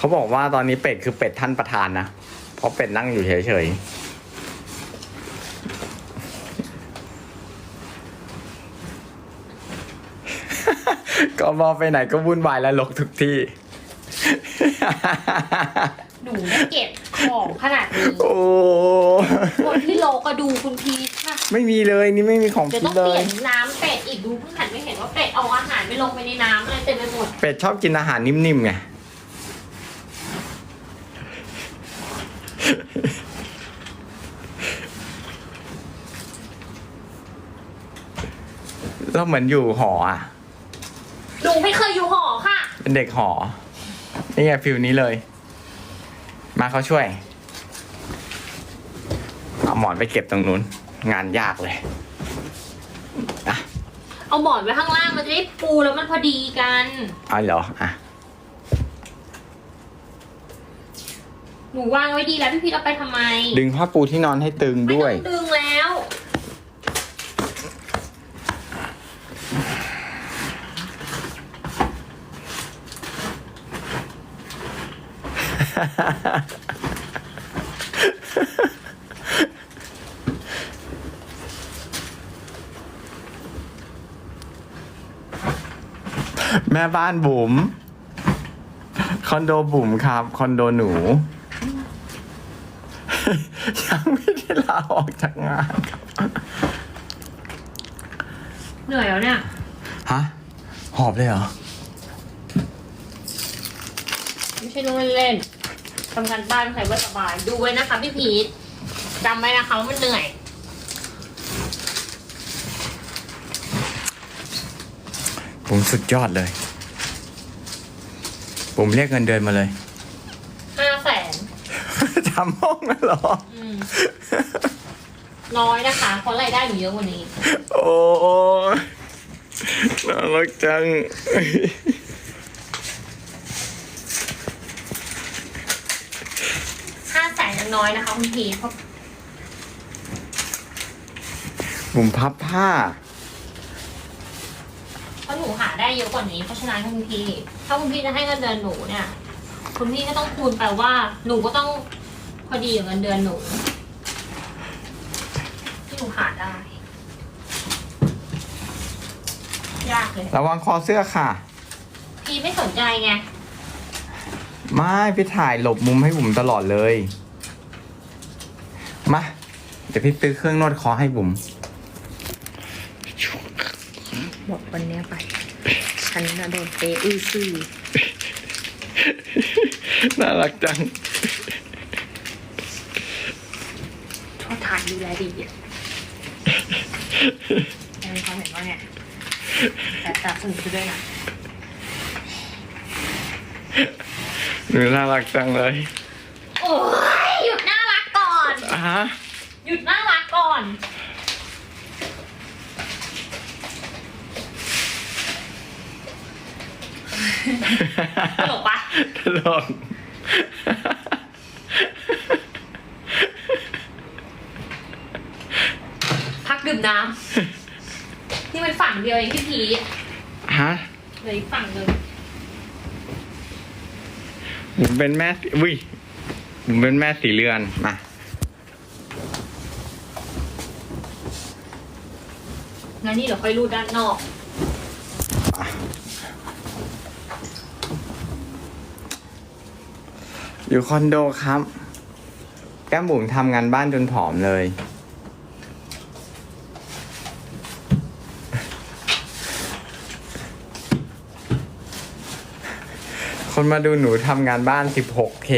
เขาบอกว่าตอนนี้เป็ดคือเป็ดท่านประธานนะ เพราะเป็ดนั่งอยู่เฉยๆ ก็มองไปไหนก็วุ่นวายและลกทุกที่ หนูไม่เก็บของขนาดนี้โอ้คนที่โลก็ดูคุณพีชค่ะ ไม่มีเลยนี่ไม่มีของเดี๋ยวกิต้อนงเลเปลี่ยย นน้ำเป็ดอีกดูเพิ่งหันไม่เห็นว่าเป็ดเอาอาหารไปลงไปในน้ำอะไรเต็มไปหมด เป็ดชอบกินอาหารนิ่มๆไง เราเหมือนอยู่หออะหนูไม่เคยอยู่หอค่ะ เป็นเด็กหอ นี่ไงฟิลนี้เลย มาเขาช่วย เอาหมอนไปเก็บตรงนู้น งานยากเลยอะเอาหมอนไว้ข้างล่างมันจะได้ปูแล้วมันพอดีกัน เอาเหรออะหนูวางไว้ดีแล้วพี่พีชเอาไปทำไมดึงผ้าปูที่นอนให้ตึงไม่ด้วยต้องดึง แล้วแม่บ้านบุ๋มคอนโดบุ๋มครับ คอนโดหนู ยังไม่ได้ลาออกจากงานครับเหนื่อยแล้วเนี่ย ฮะ หอบเลยเหรอ ไม่ใช่นู่นเล่นๆ ทำงานบ้านใครว่าสบาย ดูไว้นะคะพี่พีชจำไว้นะคะว่ามันเหนื่อย ผมสุดยอดเลย ผมเรียกเงินเดือนมาเลย ห้าแสนทำห้องแล้วเหรอ อืมน้อยนะคะเพราะรายได้หนูเยอะกว่านี้ โอ้ยน่ารักจัง ห้าแส นยังน้อยนะคะคุณพีชเพราะผมพับผ้า เพราะหนูหาได้เยอะกว่านี้ เพราะฉะนั้นคุณพี่ถ้าคุณพี่จะให้เงินเดือนหนูเนี่ย คุณพี่ก็ต้องคูณไปว่าหนูก็ต้องพอดีกับเงินเดือนหนู ที่หนูหาได้ ยากเลย ระวังคอเสื้อค่ะ พี่ไม่สนใจไง ไม่พี่ถ่ายหลบมุมให้บุ๋มตลอดเลย มา เดี๋ยวพี่ซื้อเครื่องนวดคอให้บุ๋มหมดวันเนี้ยไป ฉันน่ะโดนเปอื้อซื่อน่ารักจังชอบถ่ายดูแลดีอะยังมีความเห็นว่าไงแต่แต่สนุกไปด้วยนะหนูน่ารักจังเลย โอ้ ฮะ หยุดน่ารักก่อน ตลกปะ ตลก พักดื่มน้ำ นี่มันฝั่งเดียวเองพี่พีชฮะเหลยฝั่งหนึ่งบุ๋มเป็นแม่สีอุ้ยบุ๋มเป็นแม่สีเรือนมา งั้นนี่เดี๋ยวค่อยรูดด้านนอก อยู่คอนโดครับ แก้มบุ๋มทำงานบ้านจนผอมเลย คนมาดูหนูทำงานบ้าน 16K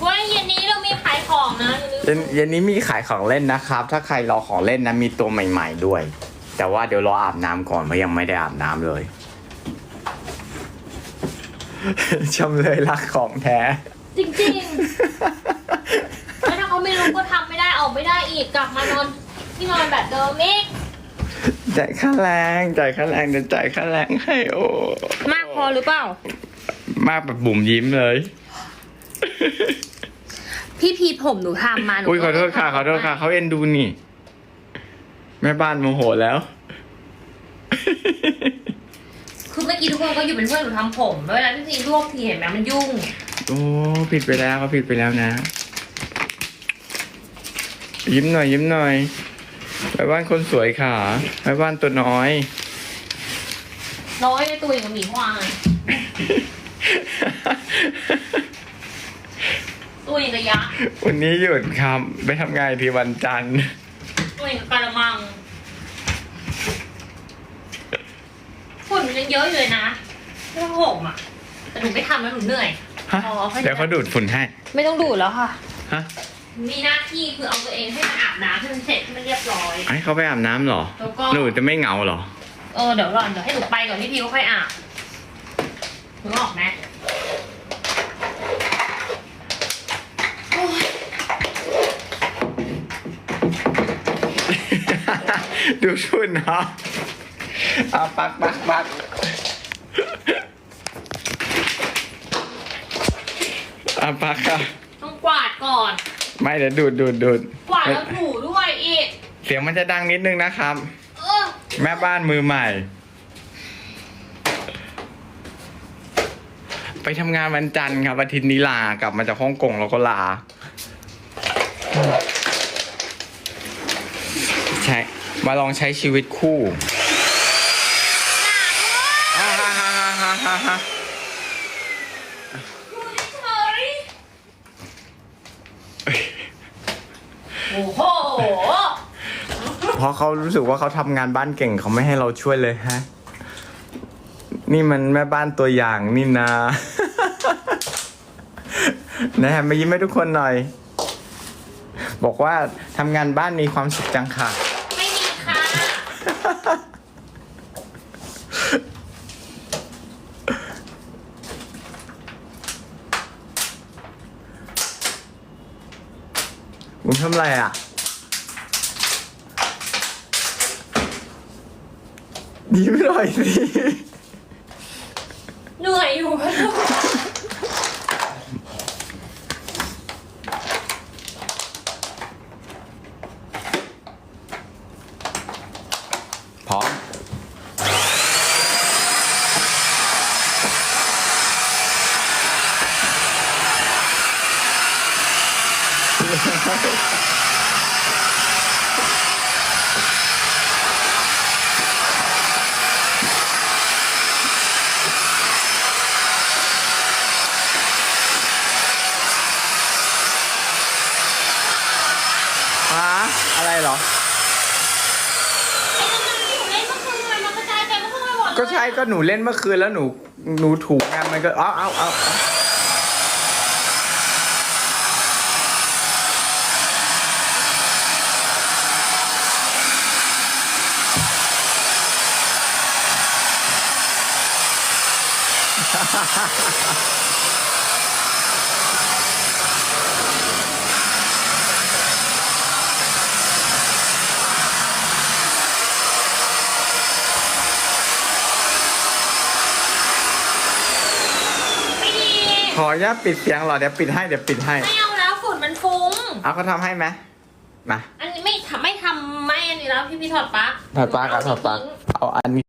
เว้ยเย็นนี้เรามีขายของนะอ ย่าลืมเย็นเย็นนี้มีขายของเล่นนะครับ ถ้าใครรอของเล่นนะมีตัวใหม่ ๆด้วย แต่ว่าเดี๋ยวรออาบน้ำก่อนเพราะยังไม่ได้อาบน้ำเลยชำเลยรักของแท้ จริงๆแล้วถ้าเขาไม่รู้ก็ทำไม่ได้ออกไม่ได้อีกกลับมานอนที่นอนแบบเดิมอีกจ่ายค่าแรงจ่ายค่าแรงเดี๋ยวจ่ายค่าแรงให้โอ้มากพอหรือเปล่า มากแบบบุ๋มยิ้มเลย พี่พีทผมหนูทำมาหนูอุ้ยขอโทษค่ะขอโทษค่ะเขาเอ็นดูนี่ แม่บ้านโมโหแล้ว คือเมื่อกี้ทุกคนก็อยู่เป็นเพื่อนหนูทำผมเวลาพี่พีลวกทีเห็นไหมมันยุ่ง โอ้ผิดไปแล้วเขาผิดไปแล้วนะ ยิ้มหน่อย ยิ้มหน่อยไปบ้านคนสวยค่ะไปบ้านตัวน้อย น้อยในตัวอย่างกับหมีควายตัวอ ย่างกับยักษ์วันนี้หยุดครับไปทำงานอีกทีวันจันทร์ตัวอย่างกับกระมังฝุ่นมันยังเยอะอยู่เลยนะไม่ต้องห่มอะแต่หนูไม่ทำแล้วหนูเหนื่อย ฮะ อ๋อเข้าใจเดี๋ยวเขาดูดฝุ่นให้ ไม่ต้องดูดแล้วค่ะ ฮะมีหน้าที่คือเอาตัวเองให้มันอาบน้ำให้มันเสร็จให้มันเรียบร้อย ให้เขาไปอาบน้ำเหรอ แล้วก็ หนูจะไม่เหงาเหรอ เออเดี๋ยวรอนเดี๋ยวให้หนูไปก่อนพี่พีก็ค่อยอาบหนูออกไหม ดูฝุ่นเนาะเอาปักปักปักเอาปักค่ะต้องกวาดก่อน ไม่เดี๋ยวดูดดูดดูดกวาดแล้วถูด้วยอีก เสียงมันจะดังนิดนึงนะครับ เออแม่บ้านมือใหม่ ไปทำงานวันจันทร์ครับอาทิตย์นี้ลากลับมาจากฮ่องกงแล้วก็ลา ใช่ มาลองใช้ชีวิตคู่ฮ่าฮ่าฮ่าฮ่าฮ่าฮ่าอยู่เฉยๆโอ้โหเพราะเขารู้สึกว่าเขาทำงานบ้านเก่งเขาไม่ให้เราช่วยเลยฮะ นี่มันแม่บ้านตัวอย่างนี่นานะฮะมายิ้มให้ทุกคนหน่อย บอกว่าทำงานบ้านมีความสุขจังค่ะไม่มีค่ะ มึงทำอะไรอะ ดีไม่หน่อยสิ เหนื่อยอยู่ค่ะลูก พร้อม ฮะอะไรเหรอไอ้นั่นที่หนูเล่นเมื่อคืนทำไมมันกระจายเต็มห้องไปหมดเลยก็ใช่ก็หนูเล่นเมื่อคืนแล้วหนูหนูถูกไงมันก็เอาเอาเอาเอา ไม่ดี ขออนุญาตปิดเสียงเหรอเดี๋ยวปิดให้เดี๋ยวปิดให้ ไม่เอาแล้วฝุ่นมันฟุ้ง เอาเขาทำให้ไหมมา อันนี้ไม่ทำไม่ทำไม่อันนี้แล้วพี่พี่ถอดปลั๊กถอดปลั๊กอะถอดปลั๊กเอาอันนี้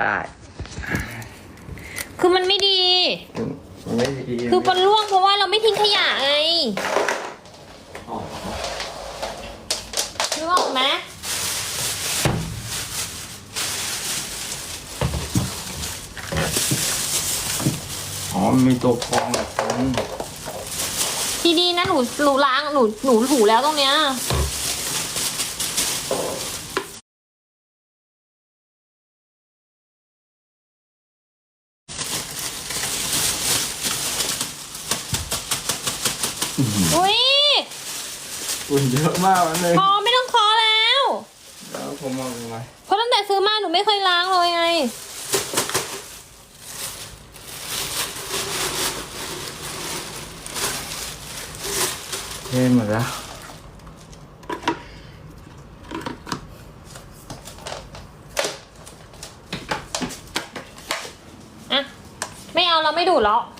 ได้ คือมันไม่ดีไม่ดีคือมันร่วงเพราะว่าเราไม่ทิ้งขยะไงอ๋อนึกออกไหมอ๋อมันมีตัวกรองแบบนี้ทีดีนะหนูหนูล้างหนูหนูถูแล้วตรงเนี้ยอุ้ย ฝุ่นเยอะมากวันนึงพอไม่ต้องเคอแล้ว แล้วผมมองไงเพราะตั้งแต่ซื้อมาหนูไม่เคยล้างเลยไง เท่หมดแล้วอะ ไม่เอาเราไม่ดูดแล้วเก็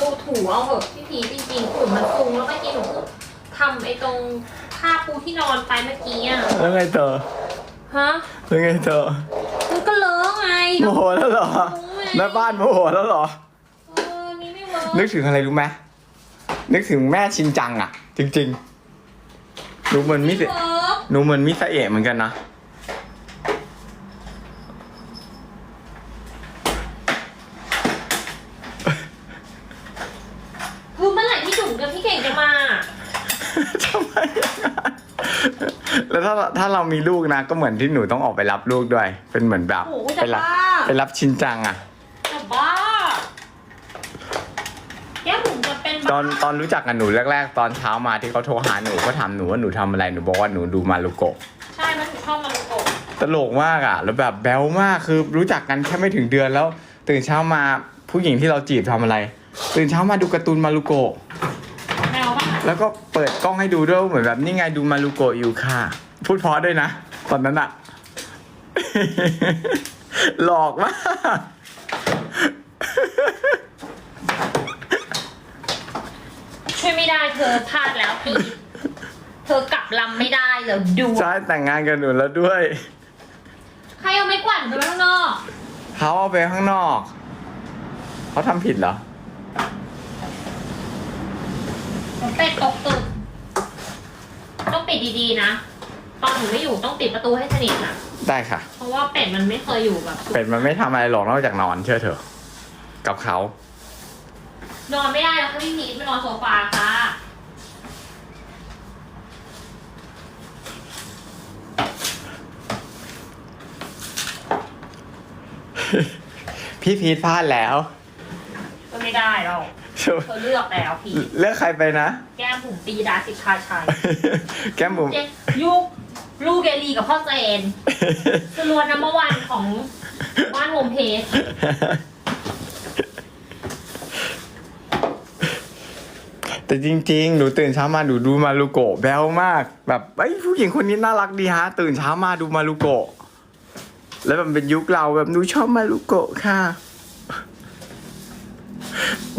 รูถูเอาเหอะพี่พีจริงๆฝุ่นมันฟุ้งแล้วเมื่อกี้หนูททำไอ้ตรงผ้าปูที่นอนไปเมื่อกี้อะแล้วไงเธอฮะแล้วไงเธอมันก็เลอะไงโมโหแล้วเหรอแม่บ้านโมโหแล้วเหรอเออนี่ไม่เวิร์กนึกถึงอะไรรู้ไหมนึกถึงแม่ชินจังอะ จริงๆหนูเหมือนมิไม่สเวิร์ก หนูเหมือนมิสเอะเหมือนกันนะ คือเมื่อไหร่ที่จุ๋มกับพี่เก่งจะมา ทำไมอย่างนั้นแล้ว ถ้าถ้าเรามีลูกนะ ก็เหมือนที่หนูต้องออกไปรับลูกด้วย เป็นเหมือนแบบโอ้โหไปจะรับบ้า ไปรับชินจังอะจะบ้าแก้มผมจะเป็นตอนตอนรู้จักกับหนูแรก ๆ ตอนเช้ามาที่เขาโทรหาหนูก็ถามหนูว่าหนูทำอะไรหนูบอกว่าหนูดูมารุโกะใช่มันถูกชอบมารุโกะตลกมากอะแล้วแบบแบ๊วมากคือรู้จักกันแค่ไม่ถึงเดือนแล้ว ตื่นเช้ามาผู้หญิงที่เราจีบทำอะไร ตื่นเช้ามาดูการ์ตูนมารุโกะ แมวป่ะแล้วก็เปิดกล้องให้ดูด้วยเหมือนแบบนี่ไงดูมารุโกะอยู่ค่ะ พูดเพราะด้วยนะ ตอนนั้นอะหลอกมากช่วยไม่ได้เธอพลาดแล้วพีทเธอกลับลำไม่ได้เดี๋ยวดู ใช่แต่งงานกับหนูแล้วด้วย ใครเอาไม้กวาดไปไว้ข้างนอก เขาเอาไปข้างนอก เขาทำผิดเหรอเป็ดตกตึกต้องปิดดีๆนะ ตอนหนูไม่อยู่ต้องปิดประตูให้สนิทนะได้ค่ะ เพราะว่าเป็ดมันไม่เคยอยู่แบบเป็ดมันไม่ทำอะไรหรอกนอกจากนอนเชื่อเถอะ กับเขา นอนไม่ได้แล้วค่ะพี่พีทไปนอนโซฟาค่ะ พี่พีทพลาดแล้ว ก็ไม่ได้หรอกเธอเลือกแล้วพีทเลือกใครไปนะ แก้มผมตีดาสิทธาชัยแก้มบุ๋ม เจ๊ยุก ลูกเกลีกับพ่อเจนสรวนนัมเบอร์วันของบ้านโฮมเพจแต่จริงๆ หนูตื่นเช้ามาหนูดูมารุโกะแบลมาก แบบไอ้ยผู้หญิงคนนี้น่ารักดีฮะ ตื่นเช้ามาดูมารุโกะ แล้วมันเป็นยุคเราแบบหนูชอบมารุโกะค่ะ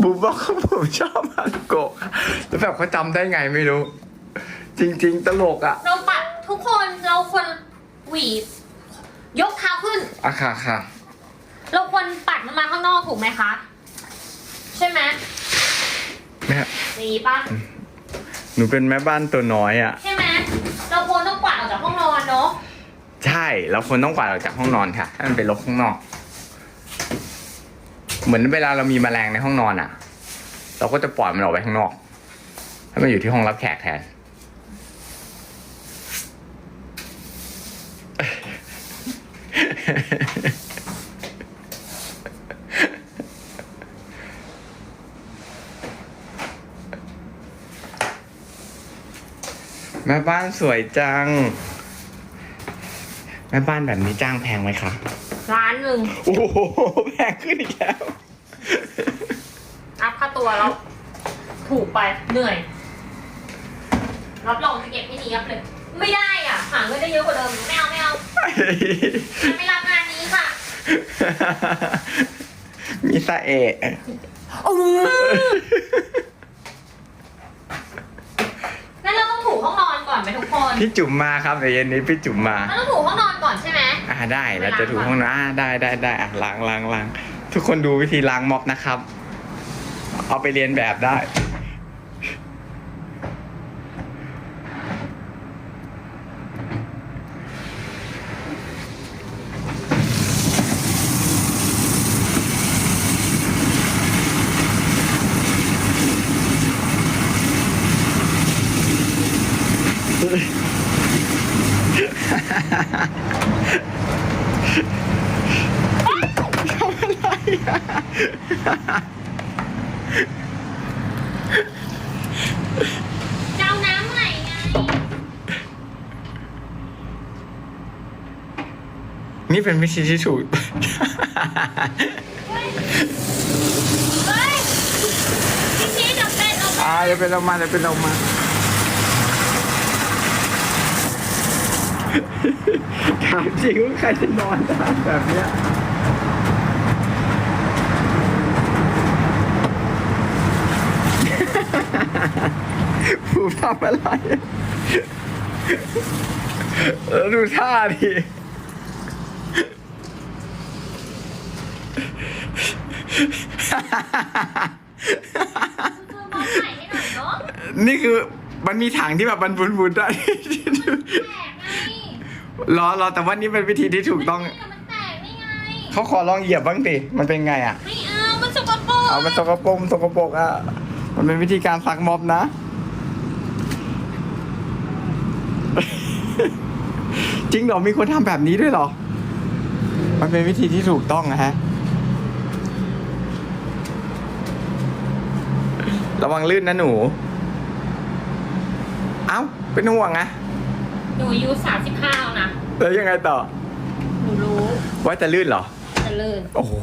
บูมบอกว่าผมชอบมารุโกะค่ะแล้วแบบเขาจำได้ไงไม่รู้ จริง ๆ ตลกอะเราปัด ทุกคนเราควรหวียกเท้าขึ้น อะค่ะค่ะเราควรปัดมันมาข้างนอกถูกไหมคะ ใช่ไหมแม่อย่างนี้ปะหนูเป็นแม่บ้านตัวน้อยอะ ใช่ไหมเราควรต้องกวาดออกจากห้องนอนเนาะใช่เราควรต้องกวาดออกจากห้องนอนค่ะให้มันไปรกข้างนอก เหมือนเวลาเรามีแมลงในห้องนอนอะ เราก็จะปล่อยมันออกไปข้างนอกให้มันอยู่ที่ห้องรับแขกแทน แม่บ้านสวยจัง แม่บ้านแบบนี้จ้างแพงไหมคะ ร้านหนึ่งโอ้โหแพงขึ้นอีกแล้ว อัพค่าตัวแล้วถูกไปเหนื่อย รับรองจะเก็บให้เนียบเลย ไม่ได้อะ หาเงินได้เยอะกว่าเดิมไม่เอาไม่เอาฉันไม่รับงานนี้ค่ะ มีสาเอะงั้นเราต้องถูห้องนอนก่อ นไหมทุกคนพี่จุ๋มมาครับเดี๋ยวเย็นนี้พี่จุ๋มมาเราต้องถูห้องนอนก่อนใช่ไหมอ่าได้เราจะถูห้องน้ำอ่าได้ได้ได้อะล้างล้างล้างทุกคนดูวิธีล้างม็อบนะครับ เอาไปเรียนแบบได้ จะเอาน้ำไหนไงนี่เป็นวิธีที่ถูก เฮ้ยเฮ้ยพี่ชี้จะเป็นเอาไปอ่าเดี๋ยวเป็นเรามาเดี๋ยวเป็นเรามา ถามจริงว่าใครจะนอนได้แบบเนี้ยผู้ภูมิทำอะไรแล้วดูท่าดิเธอมองใหม่ให้หน่อยเนาะนี่คือมันมีถังที่แบบมันบุนๆได้แตกไง รอรอแต่ว่านี่เป็นวิธีที่ถูกต้อง แต่มันแตกนี่ไง เขาขอลองเหยียบบ้างดิมันเป็นไงอะ ไม่เอา มันสกปรกเอามันสกปรกมันสกปรกอะ มันเป็นวิธีการซักม็อบนะ จริงเหรอ มีคนทำแบบนี้ด้วยเหรอ มันเป็นวิธีที่ถูกต้องนะฮะ ระวังลื่นนะหนู เอ้า เป็นห่วงอะห นูอายุสามสิบห้าแล้วนะ แล้วยังไงต่อหนูรู้ว่าจะลื่นเหรอ จะลื่นโอ้โห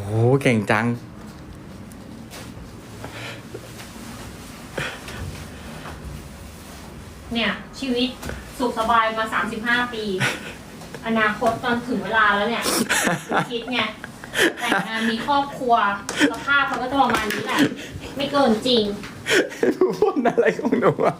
เก่งจัง เนี่ย ชีวิตสุขสบายมาสามสิบห้าปี อนาคตตอนถึงเวลาแล้วเนี่ย คิดไงแต่งงานมีครอบครัวสภาพมันก็จะประมาณนี้แหละ ไม่เกินจริง พูดอะไรของหนูอะ